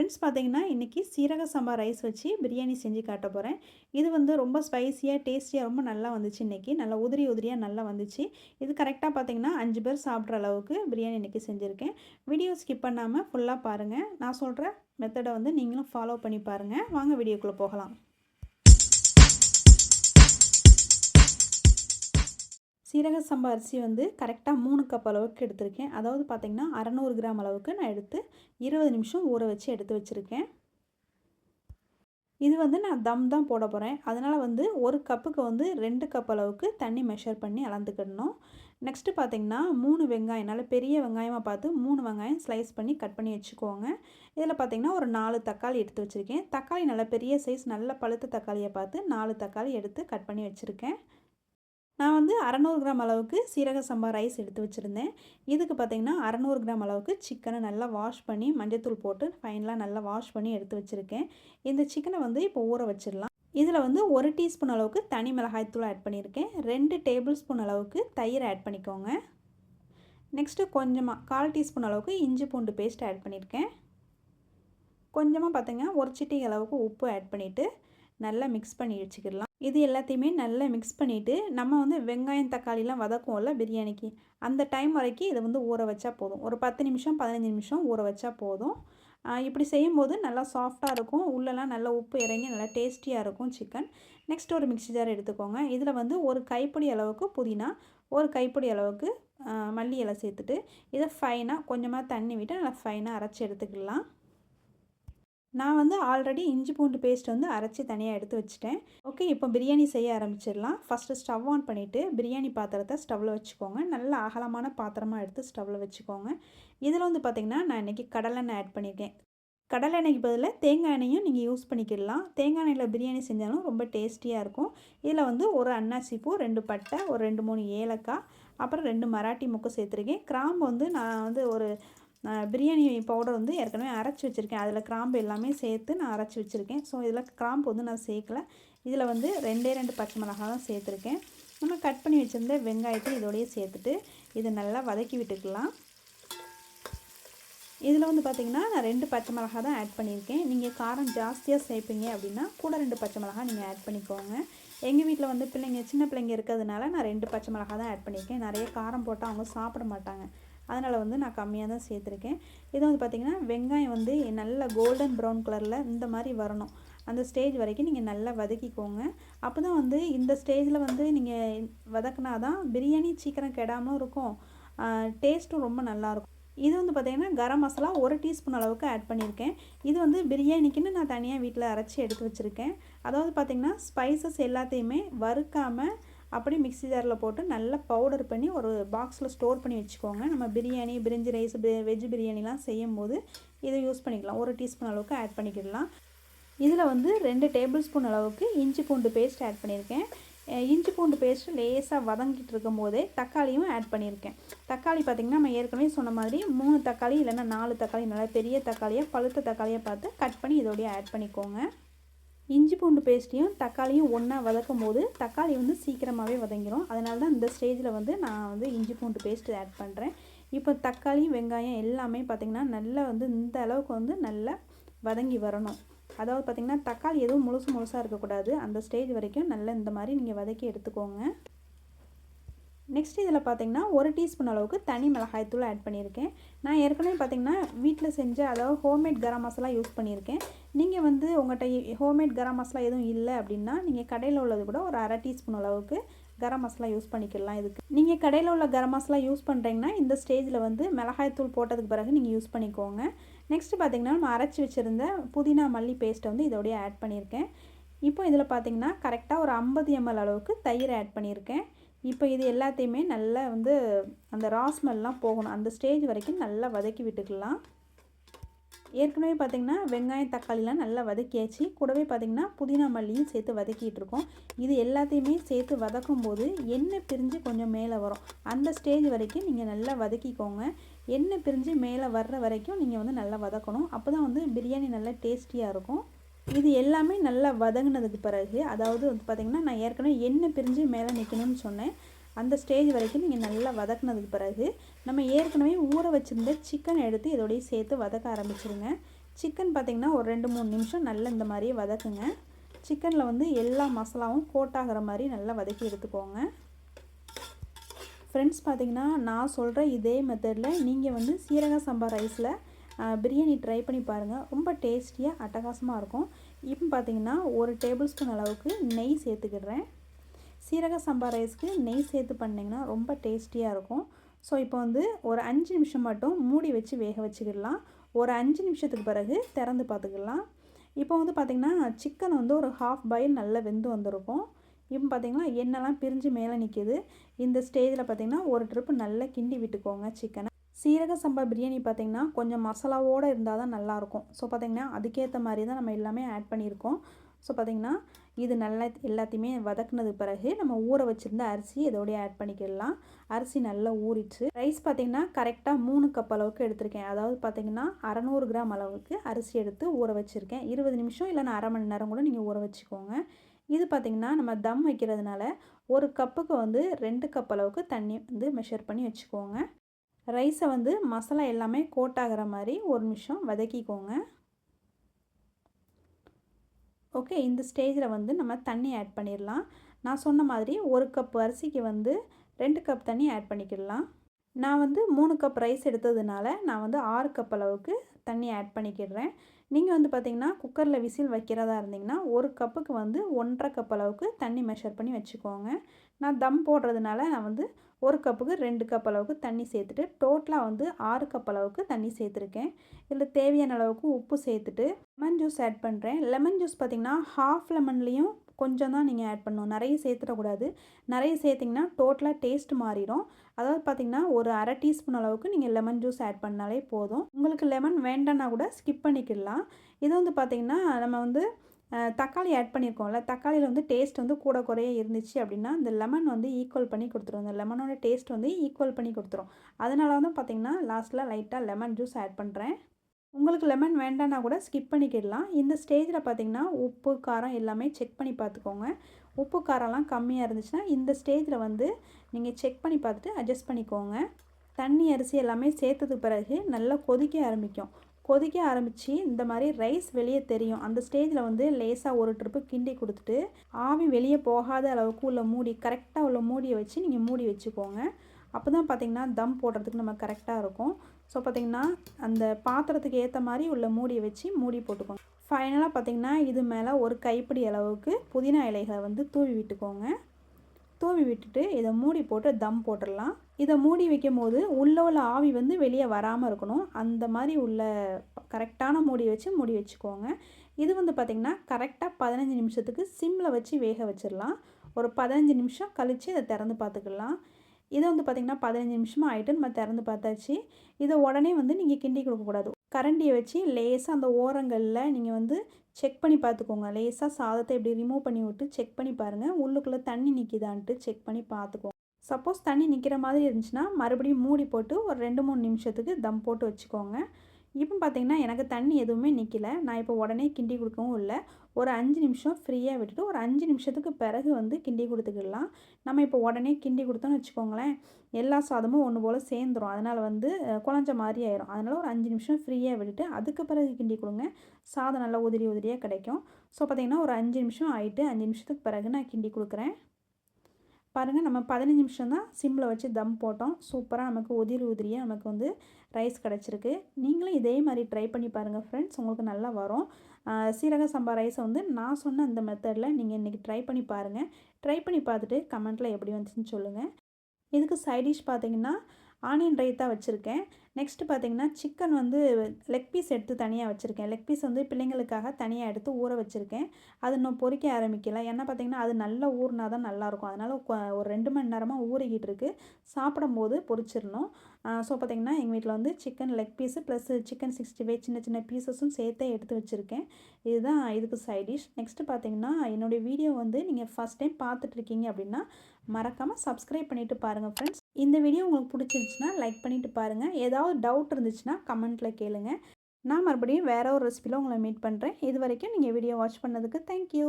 Friends பார்த்தீங்கன்னா இன்றைக்கி சீரக சம்பா ரைஸ் வச்சு பிரியாணி செஞ்சு காட்ட போகிறேன் இது வந்து ரொம்ப ஸ்பைஸியாக டேஸ்டியாக ரொம்ப நல்லா வந்துச்சு இன்றைக்கி நல்லா உதிரி உதிரியாக நல்லா வந்துச்சு. இது கரெக்டாக பார்த்தீங்கன்னா அஞ்சு பேர் சாப்பிட்ற அளவுக்கு பிரியாணி இன்றைக்கி செஞ்சுருக்கேன். வீடியோ ஸ்கிப் பண்ணாமல் ஃபுல்லாக பாருங்கள் நான் சொல்கிற மெத்தடை வந்து நீங்களும் ஃபாலோ பண்ணி பாருங்கள் வாங்க வீடியோக்குள்ளே போகலாம். சீரக சம்பா அரிசி வந்து கரெக்டாக மூணு கப் அளவுக்கு எடுத்திருக்கேன். அதாவது பார்த்திங்கன்னா அறநூறு கிராம் அளவுக்கு நான் எடுத்து இருபது நிமிஷம் ஊற வச்சு எடுத்து வச்சுருக்கேன். இது வந்து நான் தம் தான் போட போகிறேன் அதனால் வந்து ஒரு கப்புக்கு வந்து ரெண்டு கப் அளவுக்கு தண்ணி மெஷர் பண்ணி அளந்துக்கிடணும். நெக்ஸ்ட்டு பார்த்திங்கன்னா மூணு வெங்காயம் நல்ல பெரிய வெங்காயமாக பார்த்து மூணு வெங்காயம் ஸ்லைஸ் பண்ணி கட் பண்ணி வச்சுக்கோங்க. இதில் பார்த்திங்கன்னா ஒரு நாலு தக்காளி எடுத்து வச்சுருக்கேன். தக்காளி நல்ல பெரிய சைஸ் நல்ல பழுத்த தக்காளியை பார்த்து நாலு தக்காளி எடுத்து கட் பண்ணி வச்சுருக்கேன். நான் வந்து அறநூறு கிராம் அளவுக்கு சீரக சம்பா ரைஸ் எடுத்து வச்சுருந்தேன். இதுக்கு பார்த்திங்கன்னா அறநூறு கிராம் அளவுக்கு சிக்கனை நல்லா வாஷ் பண்ணி மஞ்சத்தூள் போட்டு ஃபைனலாக நல்லா வாஷ் பண்ணி எடுத்து வச்சுருக்கேன். இந்த சிக்கனை வந்து இப்போ ஊற வச்சிடலாம். இதில் வந்து ஒரு டீஸ்பூன் அளவுக்கு தனி மிளகாய்த்தூள் ஆட் பண்ணியிருக்கேன். ரெண்டு டேபிள் ஸ்பூன் அளவுக்கு தயிர் ஆட் பண்ணிக்கோங்க. நெக்ஸ்ட்டு கொஞ்சமாக கால் டீஸ்பூன் அளவுக்கு இஞ்சி பூண்டு பேஸ்ட் ஆட் பண்ணியிருக்கேன். கொஞ்சமாக பார்த்திங்கன்னா ஒரு சிட்டி அளவுக்கு உப்பு ஆட் பண்ணிவிட்டு நல்லா மிக்ஸ் பண்ணி வச்சுக்கிடலாம். இது எல்லாத்தையுமே நல்லா மிக்ஸ் பண்ணிவிட்டு நம்ம வந்து வெங்காயம் தக்காளிலாம் வதக்குவோம்ல பிரியாணிக்கு. அந்த டைம் வரைக்கும் இதை வந்து ஊற வச்சா போதும். ஒரு பத்து நிமிஷம் பதினஞ்சு நிமிஷம் ஊற வச்சா போதும். இப்படி செய்யும்போது நல்லா சாஃப்டாக இருக்கும். உள்ளெல்லாம் நல்லா உப்பு இறங்கி நல்லா டேஸ்டியாக இருக்கும் சிக்கன் நெக்ஸ்ட் ஒரு மிக்ஸி ஜார் எடுத்துக்கோங்க. இதில் வந்து ஒரு கைப்பிடி அளவுக்கு புதினா ஒரு கைப்பிடி அளவுக்கு மல்லி இலை சேர்த்துட்டு இதை ஃபைனாக கொஞ்சமாக தண்ணி விட்டு நல்லா ஃபைனாக அரைச்சி எடுத்துக்கலாம். நான் வந்து ஆல்ரெடி இஞ்சி பூண்டு பேஸ்ட் வந்து அரைச்சி தனியாக எடுத்து வச்சுட்டேன். ஓகே இப்போ பிரியாணி செய்ய ஆரம்பிச்சிடலாம். ஃபஸ்ட்டு ஸ்டவ் ஆன் பண்ணிவிட்டு பிரியாணி பாத்திரத்தை ஸ்டவ்வில் வச்சுக்கோங்க. நல்ல அகலமான பாத்திரமாக எடுத்து ஸ்டவ்வில் வச்சுக்கோங்க. இதில் வந்து பார்த்திங்கன்னா நான் இன்றைக்கி கடலெண்ணெய் ஆட் பண்ணியிருக்கேன். கடலை எண்ணெய்க்கு பதிலாக தேங்காய் எண்ணெயும் நீங்கள் யூஸ் பண்ணிக்கிடலாம். தேங்காய் எண்ணெயில் பிரியாணி செஞ்சாலும் ரொம்ப டேஸ்டியாக இருக்கும். இதில் வந்து ஒரு அன்னாசி பூ ரெண்டு பட்டை ஒரு ரெண்டு மூணு ஏலக்காய் அப்புறம் ரெண்டு மராட்டி முக்கு சேர்த்துருக்கேன். கிராம்பு வந்து நான் வந்து ஒரு பிரியாணி பவுடர் வந்து ஏற்கனவே அரைச்சி வச்சுருக்கேன். அதில் கிராம்பு எல்லாமே சேர்த்து நான் அரைச்சி வச்சுருக்கேன். ஸோ இதில் கிராம்பு வந்து நான் சேர்க்கல. இதில் வந்து ரெண்டே ரெண்டு பச்சை மிளகா தான் சேர்த்துருக்கேன். நம்ம கட் பண்ணி வச்சுருந்த வெங்காயத்தை இதோடையே சேர்த்துட்டு இதை நல்லா வதக்கி விட்டுக்கலாம். இதில் வந்து பார்த்திங்கன்னா நான் ரெண்டு பச்சை மிளகா தான் ஆட் பண்ணியிருக்கேன். நீங்கள் காரம் ஜாஸ்தியாக சேர்ப்பீங்க அப்படின்னா கூட ரெண்டு பச்சை மிளகா நீங்கள் ஆட் பண்ணிக்கோங்க. எங்கள் வீட்டில் வந்து பிள்ளைங்க சின்ன பிள்ளைங்க இருக்கிறதுனால நான் ரெண்டு பச்சை மிளகா தான் ஆட் பண்ணியிருக்கேன். நிறைய காரம் போட்டால் அவங்க சாப்பிட மாட்டாங்க. அதனால் வந்து நான் கம்மியாக தான் சேர்த்துருக்கேன். இது வந்து பார்த்திங்கன்னா வெங்காயம் வந்து நல்ல கோல்டன் ப்ரௌன் கலரில் இந்த மாதிரி வரணும். அந்த ஸ்டேஜ் வரைக்கும் நீங்கள் நல்லா வதக்கிக்கோங்க. அப்போ தான் வந்து இந்த ஸ்டேஜில் வந்து நீங்கள் வதக்குனா தான் பிரியாணி சீக்கிரம் கெடாமல் இருக்கும். டேஸ்ட்டும் ரொம்ப நல்லாயிருக்கும். இது வந்து பார்த்திங்கன்னா கரம் மசாலா ஒரு டீஸ்பூன் அளவுக்கு ஆட் பண்ணியிருக்கேன். இது வந்து பிரியாணிக்குன்னு நான் தனியாக வீட்டில் அரைச்சி எடுத்து வச்சுருக்கேன். அதாவது பார்த்திங்கன்னா ஸ்பைசஸ் எல்லாத்தையுமே வறுக்காமல் அப்படி மிக்சி ஜாரில் போட்டு நல்லா பவுடர் பண்ணி ஒரு பாக்ஸில் ஸ்டோர் பண்ணி வச்சுக்கோங்க. நம்ம பிரியாணி பிரிஞ்சு ரைஸ் வெஜ் பிரியாணிலாம் செய்யும் போது இதை யூஸ் பண்ணிக்கலாம். ஒரு டீஸ்பூன் அளவுக்கு ஆட் பண்ணிக்கிடலாம். இதில் வந்து ரெண்டு டேபிள் ஸ்பூன் அளவுக்கு இஞ்சி பூண்டு பேஸ்ட் ஆட் பண்ணியிருக்கேன். இஞ்சி பூண்டு பேஸ்ட்டு லேசாக வதங்கிட்டு இருக்கும் போதே தக்காளியும் ஆட் பண்ணியிருக்கேன். தக்காளி பார்த்திங்கன்னா நம்ம ஏற்கனவே சொன்ன மாதிரி மூணு தக்காளி இல்லைன்னா நாலு தக்காளி நல்லா பெரிய தக்காளியாக பழுத்த தக்காளியாக பார்த்து கட் பண்ணி இதோடய ஆட் பண்ணிக்கோங்க. இஞ்சி பூண்டு பேஸ்ட்டையும் தக்காளியும் ஒன்றா வதக்கும் போது தக்காளி வந்து சீக்கிரமாகவே வதங்கிடும் அதனால தான் இந்த ஸ்டேஜில் வந்து நான் வந்து இஞ்சி பூண்டு பேஸ்ட்டு ஆட் பண்ணுறேன் இப்போ தக்காளி வெங்காயம் எல்லாமே பார்த்திங்கன்னா நல்லா வந்து இந்த அளவுக்கு வந்து நல்லா வதங்கி வரணும். அதாவது பார்த்திங்கன்னா தக்காளி எதுவும் முழுசு முழுசாக இருக்கக்கூடாது. அந்த ஸ்டேஜ் வரைக்கும் நல்லா இந்த மாதிரி நீங்கள் வதக்கி எடுத்துக்கோங்க. நெக்ஸ்ட் இதில் பார்த்திங்கன்னா ஒரு டீஸ்பூன் அளவுக்கு தனி மிளகாய்த்தூள் ஆட் பண்ணியிருக்கேன். நான் ஏற்கனவே பார்த்திங்கன்னா வீட்டில் செஞ்ச அதாவது ஹோம்மேட் கரம் மசாலா யூஸ் பண்ணியிருக்கேன். நீங்கள் வந்து உங்கள்கிட்ட ஹோம்மேட் கரம் மசாலா எதுவும் இல்லை அப்படின்னா நீங்கள் கடையில் உள்ளது கூட ஒரு அரை டீஸ்பூன் அளவுக்கு கரம் மசாலா யூஸ் பண்ணிக்கலாம் இதுக்கு. நீங்கள் கடையில் உள்ள கரம் மசாலா யூஸ் பண்ணுறீங்கன்னா இந்த ஸ்டேஜில் வந்து மிளகாய்த்தூள் போட்டதுக்கு பிறகு நீங்கள் யூஸ் பண்ணிக்கோங்க. நெக்ஸ்ட் பார்த்திங்கன்னா நம்ம அரைச்சி வச்சுருந்த புதினா மல்லி பேஸ்ட்டை வந்து இதோடய ஆட் பண்ணியிருக்கேன். இப்போ இதில் பார்த்திங்கன்னா கரெக்டாக ஒரு ஐம்பது எம்எல் அளவுக்கு தயிர் ஆட் பண்ணியிருக்கேன். இப்போ இது எல்லாத்தையுமே நல்லா வந்து அந்த ராஸ்மெல்லாம் போகணும். அந்த ஸ்டேஜ் வரைக்கும் நல்லா வதக்கி விட்டுக்கலாம். ஏற்கனவே பார்த்திங்கன்னா வெங்காயம் தக்காளிலாம் நல்லா வதக்கியாச்சு. கூடவே பார்த்திங்கன்னா புதினா மல்லியும் சேர்த்து வதக்கிட்டு இருக்கோம். இது எல்லாத்தையுமே சேர்த்து வதக்கும் போது எண்ணெய் பிரிஞ்சு கொஞ்சம் மேலே வரும். அந்த ஸ்டேஜ் வரைக்கும் நீங்கள் நல்லா வதக்கிக்கோங்க. எண்ணெய் பிரிஞ்சு மேலே வர்ற வரைக்கும் நீங்கள் வந்து நல்லா வதக்கணும். அப்போ தான் வந்து பிரியாணி நல்லா டேஸ்டியாக இருக்கும். இது எல்லாமே நல்லா வதங்கினதுக்கு பிறகு அதாவது வந்து பார்த்திங்கன்னா நான் ஏற்கனவே எண்ணெய் பிரிஞ்சு மேலே நிற்கணும்னு சொன்னேன். அந்த ஸ்டேஜ் வரைக்கும் நீங்கள் நல்லா வதக்குனதுக்கு பிறகு நம்ம ஏற்கனவே ஊற வச்சுருந்த சிக்கன் எடுத்து இதோடய சேர்த்து வதக்க ஆரம்பிச்சிருங்க. சிக்கன் பார்த்திங்கன்னா ஒரு ரெண்டு மூணு நிமிஷம் நல்லா இந்த மாதிரி வதக்குங்க. சிக்கனில் வந்து எல்லா மசாலாவும் கோட் ஆகிற மாதிரி நல்லா வதக்கி எடுத்துக்கோங்க. ஃப்ரெண்ட்ஸ் பார்த்திங்கன்னா நான் சொல்கிற இதே மெத்தடில் நீங்கள் வந்து சீரக சம்பா ரைஸில் பிரியாணி ட்ரை பண்ணி பாருங்கள் ரொம்ப டேஸ்டியாக அட்டகாசமாக இருக்கும். இப்போ பார்த்திங்கன்னா ஒரு டேபிள் ஸ்பூன் அளவுக்கு நெய் சேர்த்துக்கிடுறேன். சீரக சம்பா ரைஸ்க்கு நெய் சேர்த்து பண்ணிங்கன்னா ரொம்ப டேஸ்டியாக இருக்கும். ஸோ இப்போ வந்து ஒரு அஞ்சு நிமிஷம் மட்டும் மூடி வச்சு வேக வச்சுக்கிடலாம். ஒரு அஞ்சு நிமிஷத்துக்கு பிறகு திறந்து பார்த்துக்கலாம் இப்போ வந்து பார்த்திங்கன்னா சிக்கன் வந்து ஒரு ஹாஃப் பாயில் நல்லா வெந்து வந்திருக்கும். இப்போ பார்த்திங்கன்னா எண்ணெய்லாம் பிரிஞ்சு மேலே நிற்கிது இந்த ஸ்டேஜில் பார்த்திங்கன்னா ஒரு ட்ரிப்பு நல்லா கிண்டி விட்டுக்கோங்க சிக்கனை சீரக சம்பா பிரியாணி பார்த்திங்கன்னா கொஞ்சம் மசாலாவோடு இருந்தால் தான் நல்லாயிருக்கும். ஸோ பார்த்திங்கன்னா அதுக்கேற்ற மாதிரி தான் நம்ம எல்லாமே ஆட் பண்ணியிருக்கோம். ஸோ பார்த்திங்கன்னா இது நல்லா எல்லாத்தையுமே வதக்குனது பிறகு நம்ம ஊற வச்சுருந்த அரிசி இதோடய ஆட் பண்ணிக்கிடலாம். அரிசி நல்லா ஊறிச்சு ரைஸ் பார்த்திங்கன்னா கரெக்டாக மூணு கப் அளவுக்கு எடுத்திருக்கேன். அதாவது பார்த்திங்கன்னா அறநூறு கிராம் அளவுக்கு அரிசி எடுத்து ஊற வச்சுருக்கேன். இருபது நிமிஷம் இல்லைன்னா அரை மணி நேரம் கூட நீங்கள் ஊற வச்சுக்கோங்க. இது பார்த்திங்கன்னா நம்ம தம் வைக்கிறதுனால ஒரு கப்புக்கு வந்து ரெண்டு கப் அளவுக்கு தண்ணி வந்து மெஷர் பண்ணி வச்சுக்கோங்க. ரைஸை வந்து மசாலா எல்லாமே கோட் ஆகிற மாதிரி ஒரு நிமிஷம் வதக்கிக்கோங்க. ஓகே இந்த ஸ்டேஜில் வந்து நம்ம தண்ணி ஆட் பண்ணிடலாம். நான் சொன்ன மாதிரி ஒரு கப் அரிசிக்கு வந்து ரெண்டு கப் தண்ணி ஆட் பண்ணிக்கிடலாம். நான் வந்து மூணு கப் ரைஸ் எடுத்ததுனால நான் வந்து ஆறு கப் அளவுக்கு தண்ணி ஆட் பண்ணிக்கிடுறேன். நீங்கள் வந்து பார்த்திங்கன்னா குக்கரில் விசில் வைக்கிறதா இருந்திங்கன்னா ஒரு கப்புக்கு வந்து ஒன்றரை கப் அளவுக்கு தண்ணி மெஷர் பண்ணி வச்சுக்கோங்க. நான் தம் போடுறதுனால நான் வந்து ஒரு கப்புக்கு ரெண்டு கப் அளவுக்கு தண்ணி சேர்த்துட்டு டோட்டலாக வந்து ஆறு கப் அளவுக்கு தண்ணி சேர்த்துருக்கேன். இதில் தேவையான அளவுக்கு உப்பு சேர்த்துட்டு லெமன் ஜூஸ் ஆட் பண்ணுறேன் லெமன் ஜூஸ் பார்த்திங்கன்னா ஹாஃப் லெமன்லேயும் கொஞ்சம் தான் நீங்கள் ஆட் பண்ணணும். நிறைய சேர்த்துடக்கூடாது. நிறைய சேர்த்திங்கன்னா டோட்டலாக டேஸ்ட் மாறிடும். அதாவது பார்த்திங்கன்னா ஒரு அரை டீஸ்பூன் அளவுக்கு நீங்கள் லெமன் ஜூஸ் ஆட் பண்ணாலே போதும். உங்களுக்கு லெமன் வேண்டாம்னா கூட ஸ்கிப் பண்ணிக்கிடலாம். இது வந்து பார்த்திங்கன்னா நம்ம வந்து தக்காளி ஆட் பண்ணியிருக்கோம்ல தக்காளியில் வந்து டேஸ்ட் வந்து கூட குறைய இருந்துச்சு அப்படின்னா இந்த லெமன் வந்து ஈக்குவல் பண்ணி கொடுத்துரும். இந்த லெமனோட டேஸ்ட் வந்து ஈக்குவல் பண்ணி கொடுத்துரும். அதனால வந்து பார்த்திங்கன்னா லாஸ்ட்டில் லைட்டாக லெமன் ஜூஸ் ஆட் பண்ணுறேன் உங்களுக்கு லெமன் வேண்டான்னா கூட ஸ்கிப் பண்ணிக்கிடலாம். இந்த ஸ்டேஜில் பார்த்திங்கன்னா உப்பு காரம் எல்லாமே செக் பண்ணி பார்த்துக்கோங்க உப்பு காரம்லாம் கம்மியாக இருந்துச்சுன்னா இந்த ஸ்டேஜில் வந்து நீங்கள் செக் பண்ணி பார்த்துட்டு அட்ஜஸ்ட் பண்ணிக்கோங்க. தண்ணி அரிசி எல்லாமே சேர்த்தது பிறகு நல்லா கொதிக்க ஆரம்பிக்கும். கொதிக்க ஆரம்பித்து இந்த மாதிரி ரைஸ் வெளியே தெரியும். அந்த ஸ்டேஜில் வந்து லேசாக ஒரு ட்ரிப்பு கிண்டி கொடுத்துட்டு ஆவி வெளியே போகாத அளவுக்கு உள்ள மூடி கரெக்டாக உள்ள மூடியை வச்சு நீங்கள் மூடி வச்சுக்கோங்க. அப்போ தான் பார்த்திங்கன்னா தம் போடுறதுக்கு நம்ம கரெக்டாக இருக்கும். ஸோ பார்த்திங்கன்னா அந்த பாத்திரத்துக்கு ஏற்ற மாதிரி உள்ள மூடியை வச்சு மூடி போட்டுக்கோங்க. ஃபைனலாக பார்த்திங்கன்னா இது மேலே ஒரு கைப்பிடி அளவுக்கு புதினா இலைகளை வந்து தூவி விட்டுக்கோங்க. தூவி விட்டுட்டு இதை மூடி போட்டு தம் போட்டுடலாம். இதை மூடி வைக்கும் போது உள்ளே உள்ள ஆவி வந்து வெளியே வராமல் இருக்கணும். அந்த மாதிரி உள்ள கரெக்டான மூடி வச்சு மூடி வச்சுக்கோங்க. இது வந்து பார்த்திங்கன்னா கரெக்டாக பதினஞ்சு நிமிஷத்துக்கு சிம்மில் வச்சு வேக வச்சிடலாம். ஒரு பதினஞ்சு நிமிஷம் கழித்து இதை திறந்து பார்த்துக்கலாம். இதை வந்து பார்த்திங்கன்னா பதினஞ்சு நிமிஷமாக ஆகிட்டு நம்ம திறந்து பார்த்தாச்சு. இதை உடனே வந்து நீங்கள் கிண்டி கொடுக்கக்கூடாது. கரண்டியை வச்சு லேசாக அந்த ஓரங்களில் நீங்கள் வந்து செக் பண்ணி பார்த்துக்கோங்க. லேசாக சாதத்தை இப்படி ரிமூவ் பண்ணி விட்டு செக் பண்ணி பாருங்கள் உள்ளுக்குள்ளே தண்ணி நிற்கிதான்ட்டு செக் பண்ணி பார்த்துக்கோங்க. சப்போஸ் தண்ணி நிற்கிற மாதிரி இருந்துச்சுன்னா மறுபடியும் மூடி போட்டு ஒரு ரெண்டு மூணு நிமிஷத்துக்கு தம் போட்டு வச்சுக்கோங்க. இப்போ பார்த்தீங்கன்னா எனக்கு தண்ணி எதுவுமே நிற்கல நான் இப்போ உடனே கிண்டி கொடுக்கவும் இல்லை. ஒரு அஞ்சு நிமிஷம் ஃப்ரீயாக விட்டுட்டு ஒரு அஞ்சு நிமிஷத்துக்கு பிறகு வந்து கிண்டி கொடுத்துக்கிடலாம். நம்ம இப்போ உடனே கிண்டி கொடுத்தோன்னு வச்சுக்கோங்களேன் எல்லா சாதமும் ஒன்று போல் சேர்ந்துடும் அதனால் வந்து குழஞ்ச மாதிரி ஆயிரும். அதனால் ஒரு அஞ்சு நிமிஷம் ஃப்ரீயாக விட்டுட்டு அதுக்கு பிறகு கிண்டி கொடுங்க. சாதம் நல்லா உதிரி உதிரியாக கிடைக்கும். ஸோ பார்த்திங்கன்னா ஒரு அஞ்சு நிமிஷம் ஆகிட்டு அஞ்சு நிமிஷத்துக்கு பிறகு நான் கிண்டி கொடுக்குறேன். பாருங்கள் நம்ம பதினஞ்சு நிமிஷம் தான் சிம்மில் வச்சு தம் போட்டோம். சூப்பராக நமக்கு உதிரி உதிரியாக நமக்கு வந்து ரைஸ் கிடச்சிருக்கு. நீங்களும் இதே மாதிரி ட்ரை பண்ணி பாருங்கள் ஃப்ரெண்ட்ஸ் உங்களுக்கு நல்லா வரும். சீரக சம்பா ரைஸை வந்து நான் சொன்ன அந்த மெத்தடில் நீங்கள் இன்றைக்கி ட்ரை பண்ணி பாருங்கள் ட்ரை பண்ணி பார்த்துட்டு கமெண்ட்டில் எப்படி வந்துச்சுன்னு சொல்லுங்கள் இதுக்கு சைடிஷ் பார்த்தீங்கன்னா ஆனியன் ரைத்தா வச்சுருக்கேன். நெக்ஸ்ட்டு பார்த்திங்கன்னா சிக்கன் வந்து லெக் பீஸ் எடுத்து தனியாக வச்சுருக்கேன். லெக் பீஸ் வந்து பிள்ளைங்களுக்காக தனியாக எடுத்து ஊற வச்சுருக்கேன். அது இன்னும் பொறிக்க ஆரம்பிக்கல. ஏன்னா பார்த்திங்கன்னா அது நல்லா ஊறினா தான் நல்லாயிருக்கும் அதனால் ஒரு ரெண்டு மணி நேரமாக ஊறிக்கிட்டு இருக்குது சாப்பிடும்போது பொறிச்சிடணும். ஸோ பார்த்திங்கன்னா எங்கள் வீட்டில் வந்து chicken leg piece plus chicken sixty five சின்ன சின்ன பீசஸும் சேர்த்தே எடுத்து வச்சுருக்கேன். இதுதான் இதுக்கு சைட் டிஷ் நெக்ஸ்ட்டு பார்த்திங்கன்னா என்னுடைய வீடியோ வந்து நீங்கள் ஃபஸ்ட் டைம் பார்த்துட்ருக்கீங்க அப்படின்னா மறக்காமல் சப்ஸ்கிரைப் பண்ணிவிட்டு பாருங்கள் ஃப்ரெண்ட்ஸ் இந்த வீடியோ உங்களுக்கு பிடிச்சிருந்துச்சுன்னா லைக் பண்ணிவிட்டு பாருங்கள் ஏதாவது ஏதாவது டவுட் இருந்துச்சுன்னா கமெண்ட்டில் கேளுங்கள் நான் மறுபடியும் வேறு ஒரு ரெசிபியில் உங்களை மீட் பண்ணுறேன் இது வரைக்கும் நீங்கள் வீடியோ வாட்ச் பண்ணதுக்கு தேங்க்யூ